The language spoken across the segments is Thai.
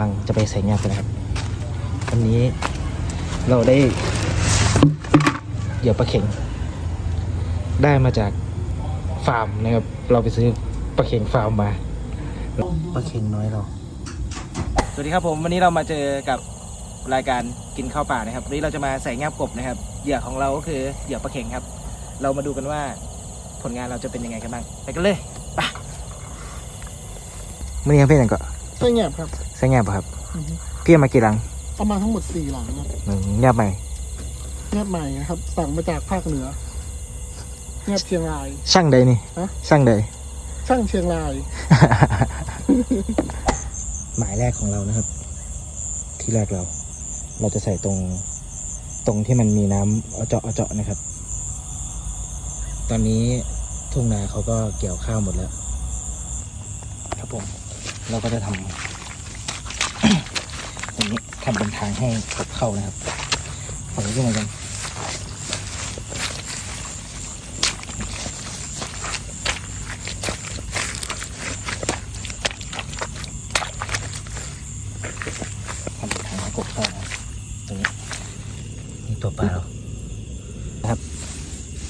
ำลังจะไปใส่งานกันนะครับ วันนี้เราได้เหยื่อปลาเข็งได้มาจากฟาร์มนะครับ เราไปซื้อปลาเข็งฟาร์มมาปลาเข็งน้อยเรา สวัสดีครับผมวันนี้เรามาเจอกับรายการกินข้าวป่านะครับวันนี้เราจะมาใส่แงบกบนะครับ เหยื่อของเราก็คือเหยื่อปลาเข็งครับ เรามาดูกันว่าผลงานเราจะเป็นยังไงกันบ้างไปกันเลยไปมื่อนี้เป็นยังก็ ไส้แงบครับใส่แงบครับ พี่เอามากี่ลังเอามาทั้งหมดสี่หลังครับหนึ่งแงบใหม่แงบใหม่นะครับ สั่งมาจากภาคเหนือแงบเชียงราย ช่างใดนี่ฮะช่างใดช่างเชียงราย หมายแรกของเรานะครับ ที่แรกเรา เราจะใส่ตรงตรงที่มันมีน้ำเอาเจาะเอาเจาะนะครับ ตอนนี้ทุ่งนาเขาก็เกี่ยวข้าวหมดแล้ว ครับผม เราก็จะทำตรงนี้ทำเป็นทางให้กบเข้านะครับฝั่งนี้ก็เหมือนกันทำเป็นทางให้กบเข้านะตรงนี้นี่ตัวปลาเรานะครับ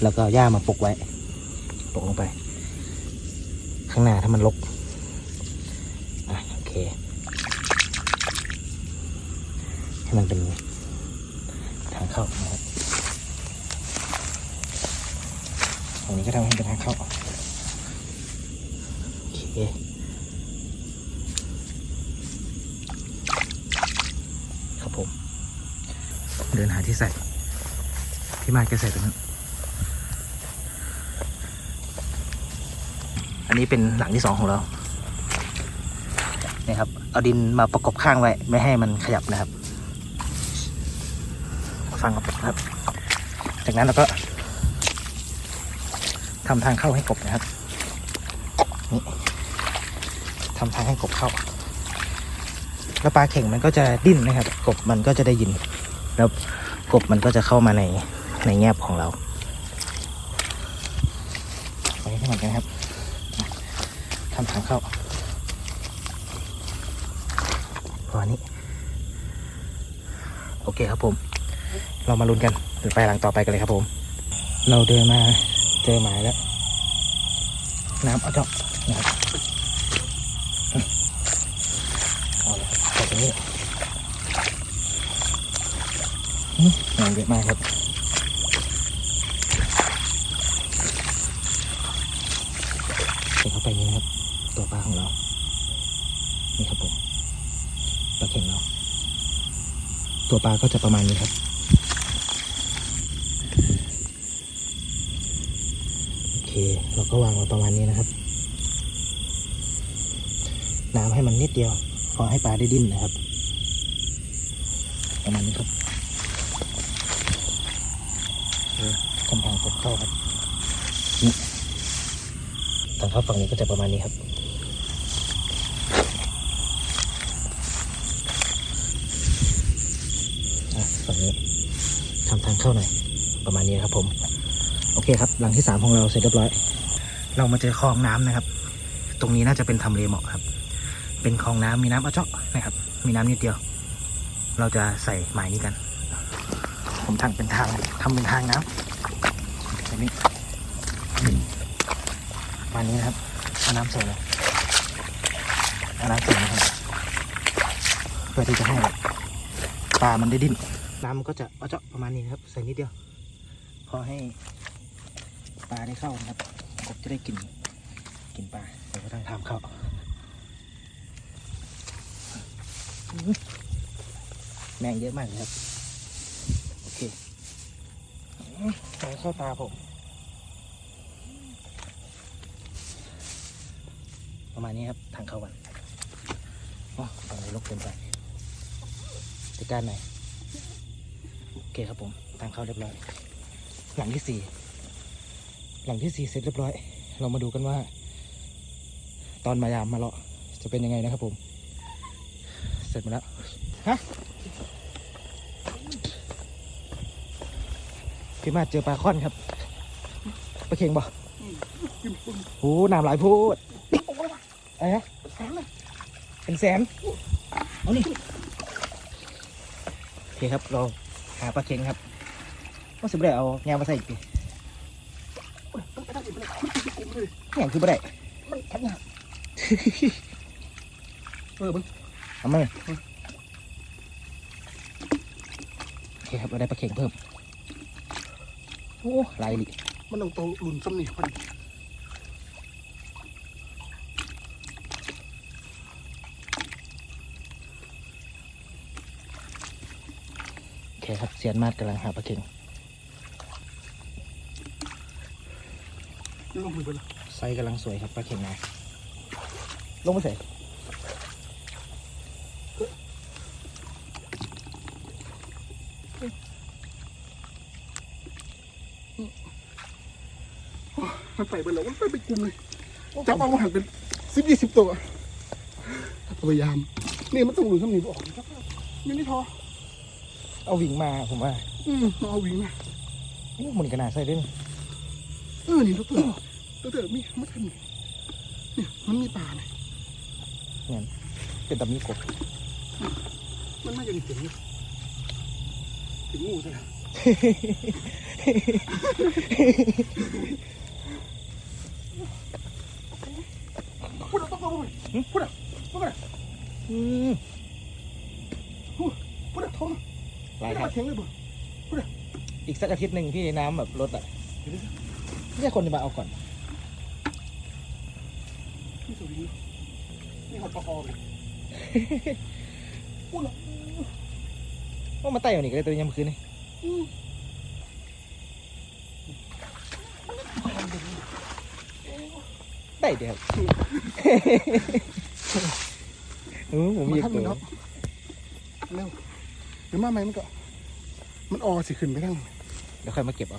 แล้วก็หญ้ามาปกไว้ปกลงไป ข้างหน้าถ้ามันรกอะโอเค ให้มันเป็นทางเข้านะครับตรงนี้ก็ทำให้เป็นทางเข้า โอเค ครับผม เดินหาที่ใส่ พี่มาร์คจะใส่ตรงนั้น อันนี้เป็นหลังที่สองของเรานี่ครับ เอาดินมาประกบข้างไว้ ไม่ให้มันขยับนะครับ ฟังครับ จากนั้นเราก็ทำทางเข้าให้กบนะครับ นี่ทำทางให้กบเข้า แล้วปลาเข่งมันก็จะดิ้นนะครับ กบมันก็จะได้ยิน แล้วกบมันก็จะเข้ามาในในแงบของเราไปให้เหมือนกันครับทำทางเข้าประมาณนี้ โอเคครับผม เรามาลุ้นกันเดี๋ยวไปหลังต่อไปกันเลยครับผม เราเดินมาเจอหมายแล้ว น้ำเอาเจาะนะครับเอาเลยใส่ตรงนี้ อืมงนเยอะมากครับเข้าไปนี้นะครับ ตัวปลาของเรา นี่ครับผมปลาเข็งเรา ตัวปลาก็จะประมาณนี้ครับโอเค เราก็วางไว้ประมาณนี้นะครับ น้ำให้มันนิดเดียวพอให้ปลาได้ดิ้นนะครับ ประมาณนี้ครับเออทำทางกด เข้าครับนี่ทางเข้าฝั่งนี้ก็จะประมาณนี้ครับอะฝั่งนี้ทำทางเข้าหน่อย ประมาณนี้ครับผม โอเคครับ หลังที่สามของเราเสร็จเรียบร้อย เรามาเจอคลองน้ำนะครับ ตรงนี้น่าจะเป็นทำเลเหมาะครับ เป็นคลองน้ำมีน้ำเอาเจาะนะครับ มีน้ำนิดเดียว เราจะใส่หมายนี้กัน ผมทำเป็นทางทำเป็นทางน้ำ แบบนี้มานี้นะครับเอาน้ำใส่เลยเอาน้ำใส่นะครับเพื่อที่จะให้ปลามันได้ดิ้นน้ำมันก็จะเอาเจาะประมาณนี้นะครับ ใส่นิดเดียว พอให้ปลาได้เข้านะครับกบจะได้กินกินปลาเดี๋ยวก็ต้องทำเข้าแมงเยอะมากเลยครับ แมงเข้าตาผม ประมาณนี้ครับ ทางเข้ากันอ๋อตรงนี้ลกเกินไปจัดการหน่อยโอเคครับผม ทางเข้าเรียบร้อย หลังที่สี่ หลังที่สี่เสร็จเรียบร้อย เรามาดูกันว่า ตอนมายามมาเลาะจะเป็นยังไงนะครับผม เสร็จมาแล้ว ฮะ พี่มาเจอปลาค่อนครับปลาเค็งบ่โอ้น้ำหลายพูดอะไรนะเป็นแสนเอาเอานี่โอเคครับเราหาปลาเค็งครับว่าสิบได้เอาแงวมาใส่อีกทีต้องไปได้อีกเลยมันติดกลุ่มเลยแงวคือบ่ได้มันทับยากเออมันเอามาเลยโอเคครับเราได้ปลาเค็งเพิ่ม โอ้หลายลิมันต้องโตหลุนซ้ำนี่พอดีโอเคครับเซียนมาดกำลังหาปลาเค็งลงมือไปแล้วไซส์กำลังสวยครับปลาเค็งนาลงมาใส่ มันไปไปแล้วมันไปไปกลุ่มเลยจับเอาหันเป็นสิบยี่สิบตัวพยายาม นี่มันต้องหลุนซ้ำนี่ออกครับนี่นี่พอเอาวิ่งมาผมว่าอืมเอาวิ่งมาโอ้มันกระนาดใส่ด้วยนี่เออนี่ดอกเตอร์ดอกเตอร์มีมันทำนี่เนี่ยมันมีปลาเลยเป็นตะมีกบมันไม่จะมีเสียงนี่ถึงงูใช่ไหมพูดเอาต้องเอาไป พูดอะพูดอะอืมพูดอะท้องหลายไม่คได้รับมาเถียงเลยบ่อีกสักอาทิตย์หนึ่งที่น้ำแบบลดอะไม่ใช่คนจะมาเอาก่อนนี่สวยดีนี่หอดปลาคอเลยพูดอะว่ามาไต่เอานี่ก็ได้ตัวยามคืนนี่ อืม ได้เดียวครับอือผมหมายิบทับตัมันวเนาะเร็วเดี๋ยวมาไหมมันก็ มันออสิขึ้นไปทั้งเดี๋ยวค่อยมาเก็บเอา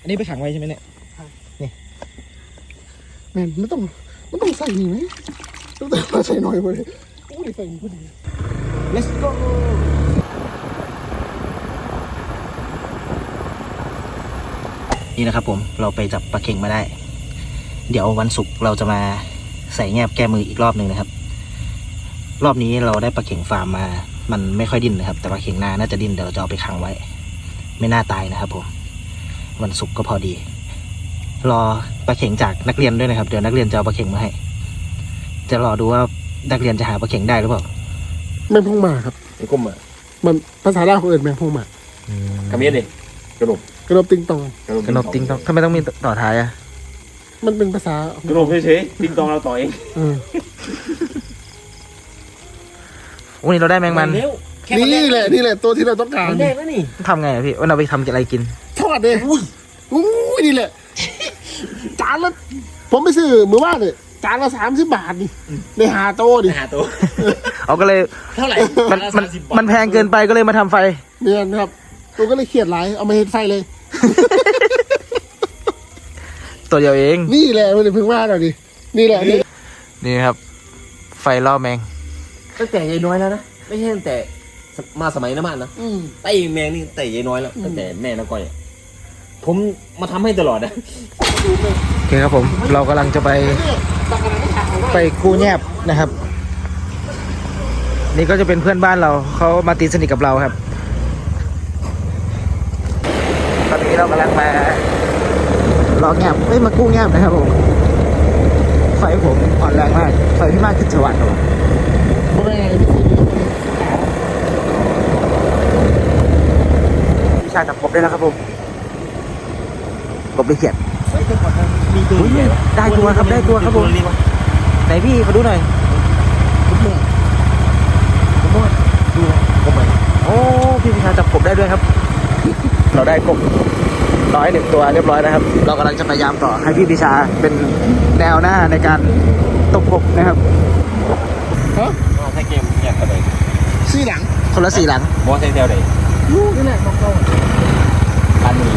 อันนี้ไปขังไว้ใช่ไหมเนี่ยแม่นไม่ต้องมันต้องใส่นี่ไหมต้องแต่มาใส่หน่อยเลยอู้ดิใส่นี่พอดี let's go นี่นะครับผมเราไปจับปลาเค็งมาได้ เดี๋ยววันศุกร์เราจะมาใส่แงบแก้มืออีกรอบหนึ่งนะครับ รอบนี้เราได้ปลาเค็งฟาร์มมา มันไม่ค่อยดิ้นนะครับ แต่ปลาเค็งนาน่าจะดิ้นเดี๋ยวเราจะเอาไปขังไว้ ไม่น่าตายนะครับผมวันศุกร์ก็พอดี รอปลาเค็งจากนักเรียนด้วยนะครับ เดี๋ยวนักเรียนจะเอาปลาเค็งมาให้ จะรอดูว่านักเรียนจะหาปลาเค็งได้หรือเปล่าแมงพงหมาครับไอ้ก้มอะมันภาษาลาวเขาเอิ้นแมงพงหมาคำนี้ดิกระดกกระโดดติงตองกระนบติงต้องทำไมต้องมีต่อท้ายอะ มันเป็นภาษากระดกเฉยๆติงตองเราต่อเองเออวันนี้เราได้แมงมันเร็วแค่นี่แหละนี่แหละตัวที่เราต้องการมันแรกแล้วนี่ทำไงอะพี่วันเราไปทำอะไรกิน ทอดเลยอุ้ยอุ้ยนี่แหละ จานละผมไปซื้อมือว่านเลยจานละสามสิบบาทนี่ในหาโตดิหาตัวเอาก็เลยเท่าไหร่มันมันมันแพงเกินไปก็เลยมาทำไฟ เนี่ยนะครับตัวก็เลยเครียดหลายเอามาเฮ็ดไฟเลย ตัวเดียวเอง นี่แหละมันเลยเพิ่งว่าเราดิ นี่แหละนี่นี่ครับ ไฟล่อแมง ตั้งแต่ยายน้อยแล้วนะ ไม่ใช่ตั้งแต่มาสมัยน้ำมันนะอืม ไต้แมงนี่แต่ยายน้อยแล้วตั้งแต่แม่น้าก้อยอะผมมาทำให้ตลอดนะโอเคครับผม เรากำลังจะไปตักอะไรไม่ขาดเอาไว้ไปกู้แยบนะครับ นี่ก็จะเป็นเพื่อนบ้านเราเขามาตีสนิทกับเราครับ ตอนนี้เรากำลังมา รอแงบเอ้ยมากู้แงบนะครับผมไฟผมอ่อนแรงมากไฟพี่มากขึ้นสว่างครับผมเพราะว่าไงวิชาจับกบได้แล้วครับผมกบได้เขียดมีตัวใหญ่ปะได้ตัวครับได้ตัวครับผมนี้ปะไหนพี่เขาดูหน่อยผมบอกผมว่าดูกบไหมโอ้พี่วิชาจับกบได้ด้วยครับ เราได้กบ ร้อยหนึ่งตัวเรียบร้อยนะครับ เรากำลังจะพยายามต่อให้พี่วิชาเป็นแนวหน้าในการตกกบนะครับฮะอ๋อใช่เกมอยากกระโดดซี่หลังคนละสี่หลังบอสใช่แถวไหนลูกนี่แหละบอกเราอันนี้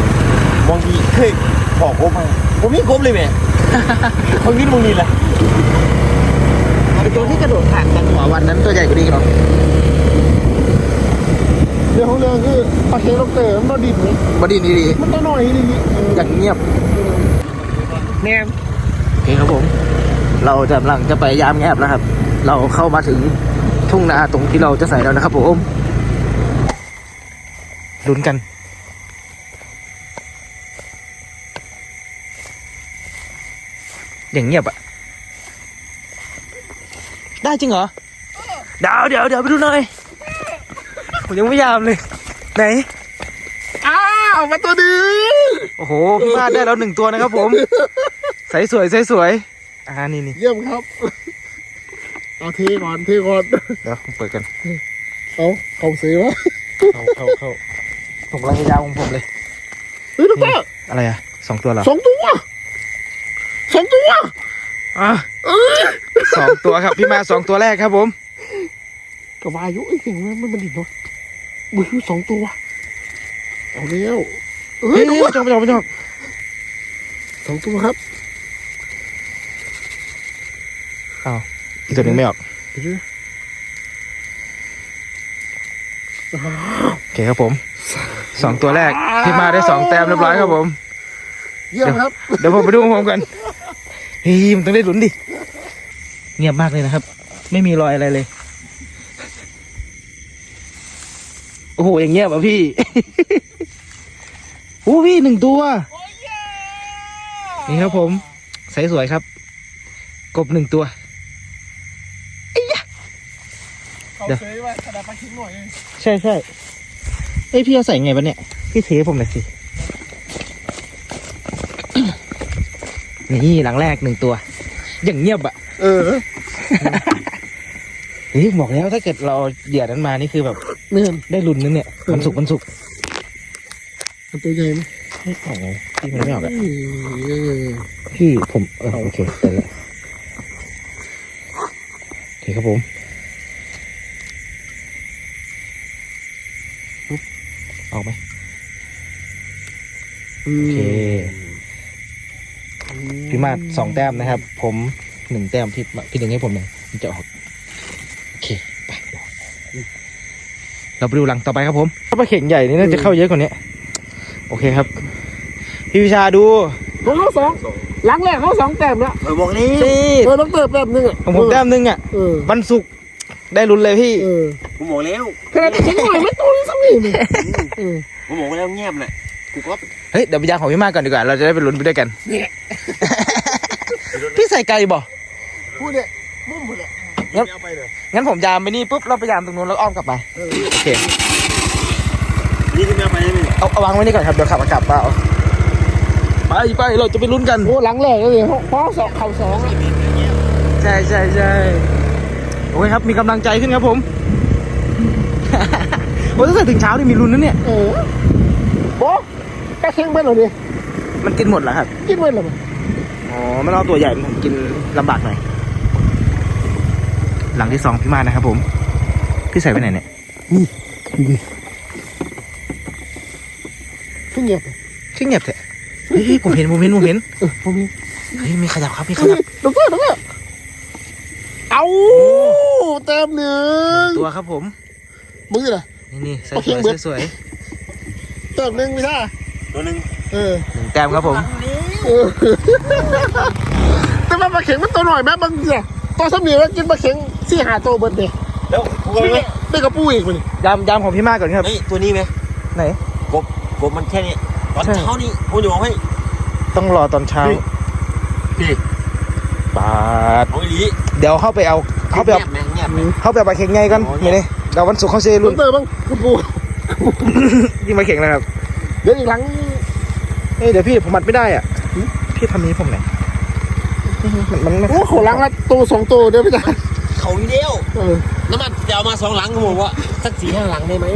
มองดีเคยบอกครบไหมผมมีครบเลยแม่มึงนี่มึงนี่แหละไอตัวที่กระโดดผ่านกันหัววันนั้นตัวใหญ่กว่านี้เนาะ เรื่องของเรื่องคือปลาเค็งล็อกเตอร์มันบ่ดิบเลยบอดีดีมันตัวน้อยนี่นี่เอออย่างเงียบแนมโอเคครับผม เราจะกำลังจะไปยามแงบแล้วครับ เราเข้ามาถึงทุ่งนาตรงที่เราจะใส่แล้วนะครับผมลุ้นกันอย่างเงียบอะได้จริงเหรอ เดี๋ยวเดี๋ยวเดี๋ยวไปดูหน่อย ผมยังไม่ยามเลย ไหน อ้าวมาตัวนึงโอ้โหพี่มาดได้แล้วหนึ่งตัวนะครับผมใสสวยใสสวยอ่านี่นี่เยี่ยมครับ เอาเทก่อนเทก่อนเดี๋ยวผมเปิดกันเอาเขาเสียวะเข้าเข้าเข้าผมกำลังจะยาวของผมเลยเฮ้ยดอกเตอร์อะไรอะสองตัวเหรอสองตัวสองตัวอะเอ้ยสองตัวครับพี่มาสองตัวแรกครับผมกับวายุไอ้ยเก่งมันมันดิบเนาะ มือสองตัว เอาเร็วเฮ้เฮ้ยยดูไม่จบไม่จบไม่จบสองตัวครับอีกตัวหนึ่งไม่ออกเดี๋ยวโอเคครับผมสองตัวแรกพี่มาได้สองแต้มเรียบร้อยครับผมเยี่ยมครับเดี๋ยวผมไปดูของผมกันเฮ้ยมันต้องได้ลุ้นดิเงียบมากเลยนะครับ ไม่มีรอยอะไรเลย โอ้โห อย่างเงียบอะพี่ โอ้พี่หนึ่งตัว นี่ครับผมใสสวยครับ กบหนึ่งตัวเขาเดี๋ยวเสียไว้กระดาษปลาชิ้นหน่อยเองใช่ใช่เอ้ยพี่เอาใส่ไงปะเนี่ย พี่เทผมหน่อยสิ นี่หลังแรกหนึ่งตัว อย่างเงียบอะ เออ เฮ้ยบอกแล้วถ้าเกิดเราเหยียดนั้นมานี่คือแบบไม่เห็นได้ลุ้นนึงเนี่ยมันสุกมันสุกมันตัวใหญ่ไหมไม่ออกไงพี่มันไม่ออกอะเออพี่ผมเออโอเคเสร็จแล้วโอเคครับผมปุ๊บออกไหมโอเคพี่มาดสองแต้มนะครับ ผมหนึ่งแต้มพี่มาพี่ดึงให้ผมหนึ่งมันจะออกโอเคไป เราไปดูหลังต่อไปครับผมถ้าปลาเข่งใหญ่นี่น่าจะเข้าเยอะกว่านี้ โอเคครับ พี่วิชาดูของเขาสองหลังแรกเขาสองแต้มแล้วเออบอกนี้นี่เออต้องเติมแต้มหนึงอะของผมแต้มหนึงอะเออวันศุกร์ได้ลุ้นเลยพี่เออผมบอกแล้วขนาดชิ้นหน่อยไม่ตัวนี้สักนิดเลยเออผมบอกแล้วเงียบน่ะกูก็เฮ้ยเดี๋ยวไปยางของพี่มากก่อนดีกว่า เราจะได้ไปลุ้นไปด้วยกันเนี่ยพี่ใส่ไก่บ่พูดเนี่ยมุ่งหมดเลย งั้นเอาไปเลยงั้นผมยามไปนี่ปุ๊บเราไปยามตรงนู้นแล้วอ้อมกลับมาเออโอเคนี่คือไม่เอาไปใช่ไหมเอาเอาวางไว้นี่ก่อนครับเดี๋ยวขับมากลับเปล่าไปไปเราจะไปลุ้นกันโอ้หลังแรกเลยเขาเขาสองเขาสองอะใช่ใช่ใช่โอเคครับมีกำลังใจขึ้นครับผม โอ้ยตั้งแต่ถึงเช้านี่มีลุ้นนะเนี่ยเออโอ้กระเทียงเบิ้ลเหรอดิมันกินหมดแล้วครับ กินเบิ้ลเหรอมันอ๋อมันเอาตัวใหญ่มันกินลำบากหน่อย หลังที่สองพี่มานะครับผม พี่ใส่ไว้ไหนเนี่ยดิขึ้นเงียบเลยชื่อเงียบเถอะเฮ้ยเฮ้ยผมเห็นผมเห็นผมเห็นเออผมมีเฮ้ยมีขยับครับมีขเฮ้ยยับดอกเตอร์ดอกเตอร์เอาเต็มหนึ่งตัวครับผมมึงสิล่ะนี่นี่ใส่โอสเควยเบิดสวยเติมหนึ่งไม่ได้ตัวหนึ่งเออหนึ่งแต้มครับผมเออแต่ว่าปลาเข็งมันตัวหน่อยแม่บางทีอะตัวสมีแล้วกินปลาเข็ง สี่หาตัวเบิร์ดเดย์แล้วกูก็ไหมได้กระปูอีกมันยำยำของพี่มากก่อนครับ เฮ้ยตัวนี้ไหมไหน กบกบมันแค่นี้ตอนใช่ เช้านี่กูจะบอกให้ ต้องรอตอนเช้าพี่ ปาดเอาอีหลีเดี๋ยวเข้าไปเอาเข้าไปเอางียบไหมเงียบไหม เข้าไปเอาปลาเข็งไงกันอ๋อนี่นี่เดี๋ยววันศุกร์เขาเซรุ่รุ่นนเตอร์บ้างกระปูยิงปลาเข็งนะครับเดี๋ยวอีกหลัง เอ้ยเดี๋ยวพี่ผมมัดไม่ได้อะพี่ทำนี้ให้ผมหน่อยมันมันโอ้โหหลังละตัวสองตัวเดี๋ยวไม่ได้ น้ำมันจะเอามาสองหลังกูบอกว่าสักสี่ห้าหลังได้ไหม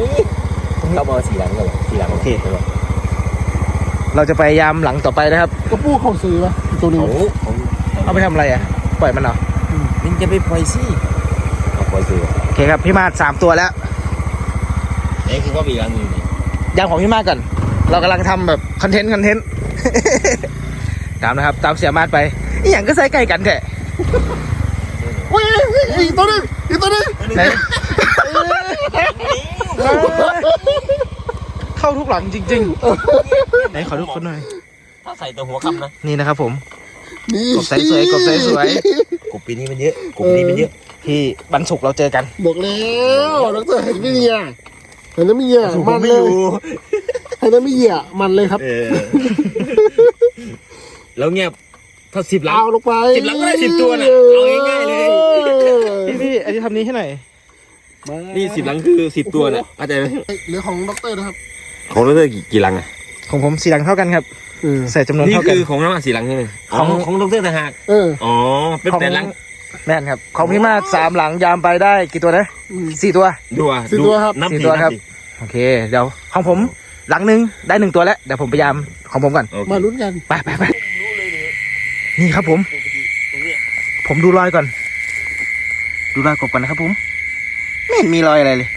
เราเอาสี่หลังก็หรอสี่หลังโอเคเราจะพยายามหลังต่อไปนะครับกระปูเขาซื้อปะอีกตัวหนึงเขาเขาเอาไปทำอะไรอะ ปล่อยมันเหรอมึงจะไปปล่อยสิเอาปล่อยสิโอเคครับพี่มาดสามตัวแล้วนี่คือก็มีอีกอันหนึงนี่ยำของพี่มาดก่อน เรากำลังทำแบบคอนเทนต์คอนเทนต์ตามนะครับ ตามเสียมาดไปอหย่างก็ใส่ไก่กันแท้เว้ย อีกตัวหนึงอีกตัวหนึงไหนเข้าทุกหลังจริงๆไหนขอทุกคนหน่อยถ้าใส่ตัวหัวคำนะนี่นะครับผมนี่กบใสสวยกบใสสวยกบปีนี้มันเยอะกบปีนี้มันเยอะโอเคที่วันศุกร์เราเจอกันบอกแล้วดรเห็นไม่เหี้ยเห็นแล้วไม่เหี้ยมันเลยเห็นแล้วไม่เหี้ยมันเลยครับเออแล้วเงียบ ถ้าสิบหลังเอาลงไปสิบหลังก็ได้สิบตัวน่ะเอาง่ายๆเลยพี่พี่อันนี้ทำนี้ให้หน่อยนี่สิบหลังคือสิบตัวน่ะเข้าใจไหมเหลือของดรนะครับ ของเรากี่กี่หลังอะของผมสี่หลังเท่ากันครับเออใส่จำนวนนี่เท่ากันคือของน้ำมันสี่หลังใช่ไหมของของดรต่างหากเอออ๋อเป็นแต่หลังแม่นครับของพี่มาศสามหลังยามไปได้กี่ตัวนะอืมสี่ตัวดูอะสี่ตัวครับนับสี่สี่ตัวนัครับสี่โอเคเดี๋ยวของผมหลังหนึ่งได้หนึ่งตัวแล้วเดี๋ยวผมพยายามของผมก่อนโอเคมาลุ้นกันไปไปไป นี่ครับผม ผมดูรอยก่อน ดูรอยกบก่อนนะครับ ผม ไม่เห็นมีรอยอะไรเลย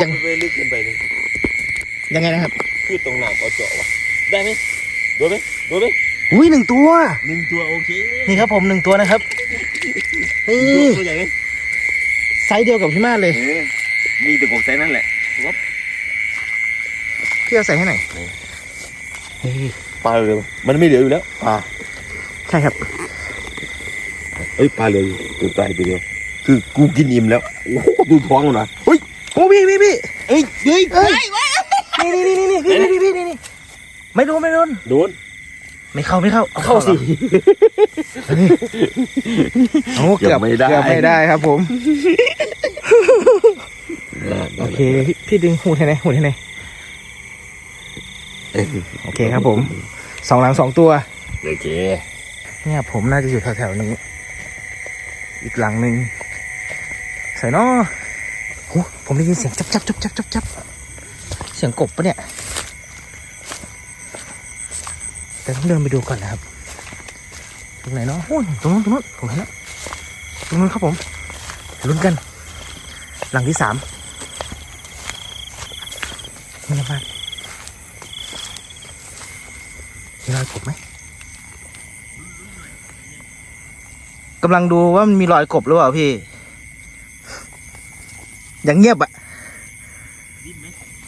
ยังไปลึกเกินไปเลยยังไงนะครับ คือตรงหน้าเอาเจาะวะได้ไหมโดนไหมโดนไหมอุ้ยหนึ่งตัวหนึ่งตัวโอเค นี่ครับผมหนึ่งตัวนะครับ นี่ตัวใหญ่ไหมไซส์เดียวกับพี่มาศเลยเออมีแต่กบไซส์นั่นแหละพี่เอาใส่ให้หน่อยนี่ ปลาเหลือมันไม่เหลืออยู่แล้วปลาใช่ครับ เอ้ยปลาเหลืออยู่ตัวตายตัวเดียวคือกูกินอิ่มแล้วโอ้โหดูท้องมันนะเฮ้ยโอ้พี่พี่พี่เอ้ยเฮ้ยเอ้ยนี่นี่นี่นี่พี่พี่พี่นี่นี่ไม่โดนไม่โดนโดนไม่เข้าไม่เข้าอเข้าสินี่โอ้เกือบเกือบไม่ได้เกือบไม่ได้ครับผมโอเคพี่พี่ดึงหูดให้ไหนหูดให้ไหนโอเคครับผม สองหลังสองตัว โอเค เนี่ยผมน่าจะอยู่แถวๆนี้ อีกหลังหนึ่งใส่เนาะโอ้ผมได้ยินเสียงจับจับจับจับจับจับเสียงกบปะเนี่ย แต่ต้องเดินไปดูก่อนนะครับ ตรงไหนเนาะโอ้ยตรงนู้นตรงนู้นผมเห็นแล้ว ตรงนู้นครับผมลุ้นกัน หลังที่สามเงียบมากมีรอยกบไหม กำลังดูว่ามันมีรอยกบหรือเปล่าพี่ อย่างเงียบอะ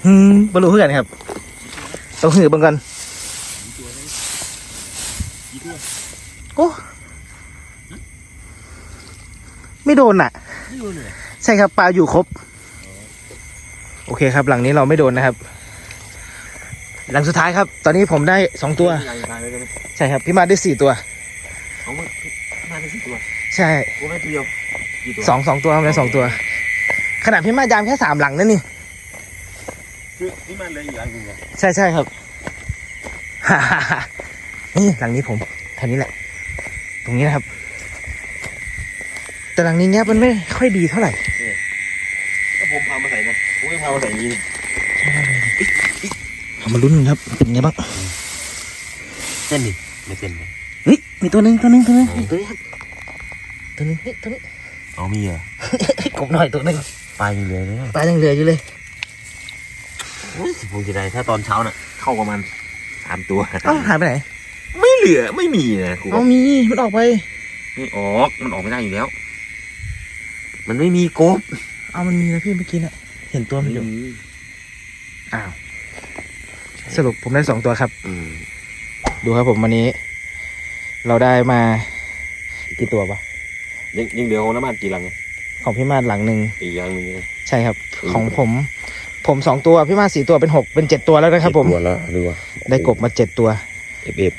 อืมบรรลุเพื่อนครับต้องหือเบังกันโอ้ไม่โดนอะใช่ครับปลาอยู่ครบ โอเคครับ หลังนี้เราไม่โดนนะครับ หลังสุดท้ายครับ ตอนนี้ผมได้สองตัว ใช่ครับ พี่มาได้สี่ตัว ของมึงมาได้สิตัว ใช่กูไม่ตัวเดียวกี่ตัวสองสองตัวครับได้สองตัว ขนาดพี่มายามแค่สามหลังนั่นนี่คือนี่มันเหลยอีกอันหนึงไงใช่ใช่ครับนี่หลังนี้ผมแถวนี้แหละ ตรงนี้นะครับ แต่หลังนี้เงี้ยมันไม่ค่อยดีเท่าไหร่ก็ผมพามาใส่นะผมไม่พามาใส่อย่างนี้เอามาลุ้นกันครับเป็นไงบ้างเต้นดิไม่เต้นเลยเฮ้ยมีตัวหนึ่งตัวหนึ่งตัวหนึ่งตัวนี้ครับ ตัวหนึงเฮ้ยตัวนี้เอามีเหรอกบหน่อยตัวหนึ่งปลายังเหลือเลยปลายังเหลืออยู่เลยผมจะได้ถ้าตอนเช้าน่ะ เข้าประมาณสามตัวเอ้าหายไปไหน ไม่เหลือไม่มีนะครูเอามีมันออกไปไม่ออกมันออกไม่ได้อยู่แล้ว มันไม่มีกบ เอามันมีนะพี่เมื่อกี้เนี่ยเห็นตัวมันอยู่อ้าวสรุปผมได้สองตัวครับอืมดูครับผมวันนี้ เราได้มากี่ตัวปะ ยังยังเหลือของน้ำมันกี่หลังอะของพี่มาดหลังหนึ่งอีกอย่างหนึงเลยใช่ครับ ของผม ผมสองตัวพี่มาดสี่ตัวเป็นหกเป็นเจ็ดตัวแล้วนะครับ ผมเจ็ดตัวแล้วดูว่าได้กบมาเจ็ดตัวเอฟเอฟ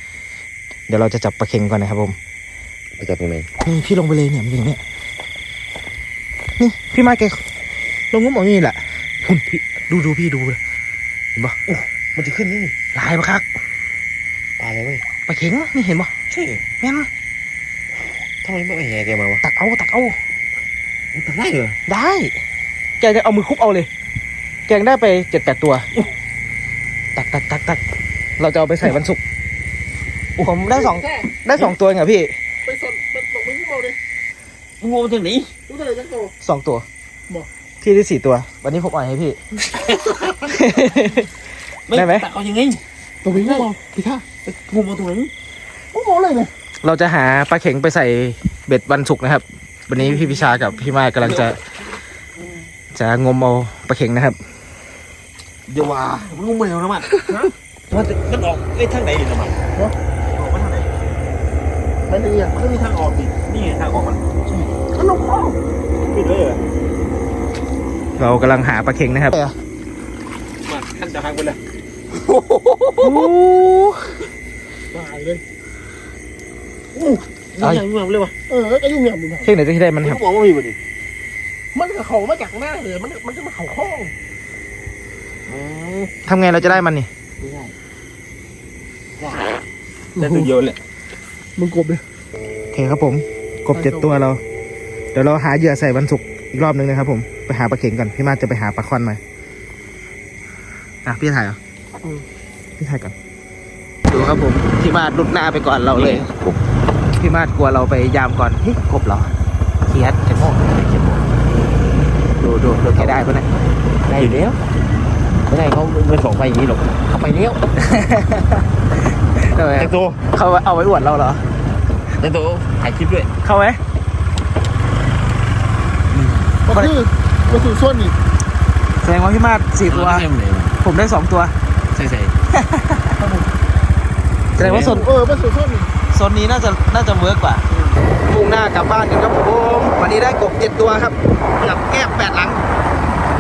เดี๋ยวเราจะจับปลาเค็งก่อนนะครับผมไปจับตรงไหนนี่พี่ลงไปเลยเนี่ยมันอยู่เนี่ยนี่พี่มาดแกลงงุ้มเอานี่แหละคุณพี่ดูดูพี่ดูเลยเห็นปะโอ้มันจะขึ้นนี่นี่ลายปะครับปลาอะไรเว้ยปลาเค็งนี่เห็นปะใช่แม่นทำไมไม่เอาแห่แกมาวะตักเอาตักเอามันทำได้เหรอได้ แกจะเอามือคุบเอาเลย แกงได้ไปเจ็ดแปดตัว ตักตักตักตักเราจะเอาไปใส่วันศุกร์ผมได้สองแค่ได้สองตัวเองเหรอพี่ไปสดไปตกไปที่เมาเลยงงจากไหนรู้เท่าไหร่จักโตสองตัวบอกพี่ได้สี่ตัว วันนี้ผมอ่อยให้พี่ได้ไหมตักเอายังไงตกไปที่เมาพี่ท่างงมาตรงไหนโอ้โหเลยเนี่ย เราจะหาปลาเข็งไปใส่เบ็ดวันศุกร์นะครับ วันนี้พี่พิชากับพี่มายกำลังจะ จะงมเอาปลาเข็งนะครับเดี๋ยวว่ามันงงไปแล้วนะมันมันมันออกไอ้ทางไหนเนี่ยนะมันออกมาทางไหนมันเนี่ยมันก็มีทางออกอีกนี่ไงทางออกมันมันลงคลองปิดเลยเหรอเรากำลังหาปลาเค็งนะครับมาท่านจะหักไปเลยโอ้ตายเลย นี่ยังยังเลยวะเออก็ยุ่งยากอยู่นะเค็งไหนจะที่ได้มันครับเขาบอกว่ามีบ่ดิมันก็เขามาจากหน้าเลยมันมันจะมาเขาคลองทำไงเราจะได้มันนี่ได้ตัวเดียวเลยมึงกบเลยโอเคครับผม กบเจ็ดตัวเรา เดี๋ยวเราหาเหยื่อใส่วันศุกร์อีกรอบนึงนะครับ ผมไปหาปลาเค็งก่อนพี่มาจะไปหาปลาคอนมาอะพี่ถ่ายเหรอพี่ถ่ายก่อนดู ครับผมพี่มาดลุกหน้าไปก่อนเราเลยพี่มาดกลัวเราไปยามก่อนเฮ้ยกบเหรอเขียดเขียดโม่เขียดโม่ดูดูดูแกได้ปะเนี่ยได้อยู่แล้วไม่ได้เขาไม่ส่งไปอย่างนี้หรอกเขาไปเลี้ยวทำไมแต่ตัวเขาเอาไว้อวดเราเหรอแต่ตัวถ่ายคลิปด้วย เข้าไหมก็คือมาสู่ส่วนนี่แสดงว่าพี่มาดสี่ตัวเต็มเลยผมได้สองตัว ใส่ใส่ แสดงว่าโซนเออมาสู่ส่วนนี่โซนนี้น่าจะน่าจะเวิร์กกว่ามุ่งหน้ากลับบ้านกันครับผมวันนี้ได้กบเจ็ดตัวครับกับแก้บแปดหลัง